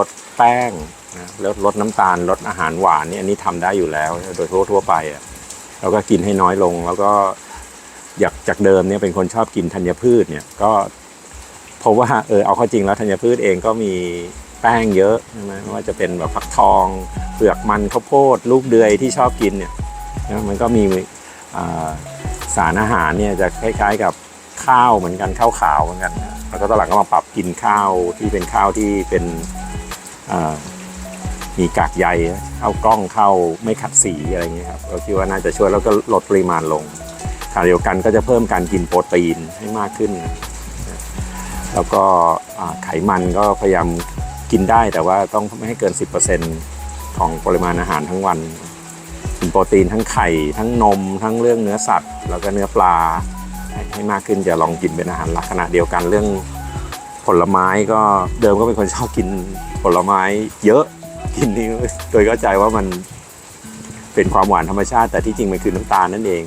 ลดแป้งนะลดลดน้ำตาลลดอาหารหวานนี่อันนี้ทำได้อยู่แล้ว โดยทั่วทั่วไปอะแล้วก็กินให้น้อยลง แล้วก็อยากจากเดิมเนี่ยเป็นคนชอบกินธัญพืชเนี่ยก็เพราะว่าเออเอาเข้าจริงแล้วธัญพืชเองก็มีแป้งเยอะใช่ไหมไม่ว่าจะเป็นแบบฟักทองเปลือกมันข้าวโพดลูกเดือยที่ชอบกินเนี่ยนะมันก็มีสารอาหารเนี่ยจะคล้ายๆกับข้าวเหมือนกันข้าวขาวเหมือนกัน แล้วก็ตอนหลังก็มาปรับกินข้าวที่เป็นข้าวที่เป็น มีกากใยเข้ากล้องเข้าไม่ขัดสีอะไรเงี้ยครับเราคิดว่าน่าจะช่วยแล้วก็ลดปริมาณลงขณะเดียวกันก็จะเพิ่มการกินโปรตีนให้มากขึ้น แล้วก็ไขมันก็พยายามกินได้แต่ว่าต้องไม่ให้เกิน 10%ของปริมาณอาหารทั้งวันกินโปรตีนทั้งไข่ ทั้งนม ทั้งเรื่องเนื้อสัตว์ แล้วก็เนื้อปลาให้มากขึ้นจะลองกินเป็นอาหารหลักขณะเดียวกันเรื่อง ผลไม้ก็เดิมก็เป็นคนชอบกินผลไม้เยอะกินนี่โดยเข้าใจว่ามันเป็นความหวานธรรมชาติ แต่ที่จริงมันคือน้ำตาลนั่นเอง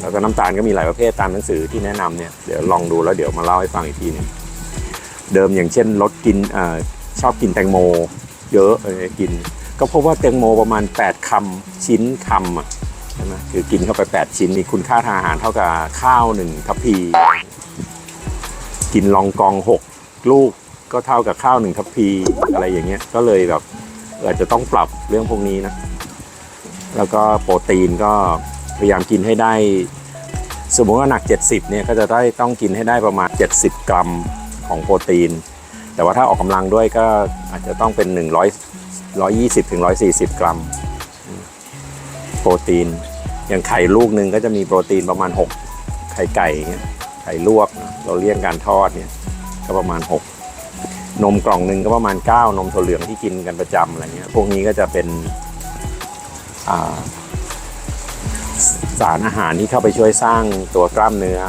แล้วก็น้ำตาลก็มีหลายประเภทตามหนังสือที่แนะนำเนี่ยเดี๋ยวลองดูแล้วเดี๋ยวมาเล่าให้ฟังอีกทีหนึงเดิมอย่างเช่นลดกินอชอบกินแตงโม เยอะกิน ก็พบว่าแตงโมประมาณ 8คำชิ้นคำอะใช่ไหมคือกินเข้าไป 8 ชิ้นมีคุณค่าทางอาหารเท่ากับข้าวหนึ่งทัพพีกินลองกองห ลูกก็เท่ากับข้าวหนึ่งทัพพีอะไรอย่างเงี้ยก็เลยแบบอาจจะต้องปรับเรื่องพวกนี้นะ แล้วก็โปรตีนก็พยายามกินให้ได้ สมมติว่าหนัก 70เนี่ยก็จะได้ต้องกินให้ได้ประมาณ 70 กรัมของโปรตีน แต่ว่าถ้าออกกำลังด้วยก็อาจจะต้องเป็น 100 120ถึง140 กรัม โปรตีน อย่างไข่ลูกหนึ่งก็จะมีโปรตีนประมาณ 6 ไข่ไก่เงี้ยไข่ลวกเราเลี่ยงการทอดเนี่ย ก็ประมาณ 6 นมกล่องหนึ่งก็ประมาณ 9 นมถั่วเหลืองที่กินกันประจำอะไรเงี้ยพวกนี้ก็จะเป็นสารอาหารที่เข้าไปช่วยสร้างตัวกล้ามเนื้อ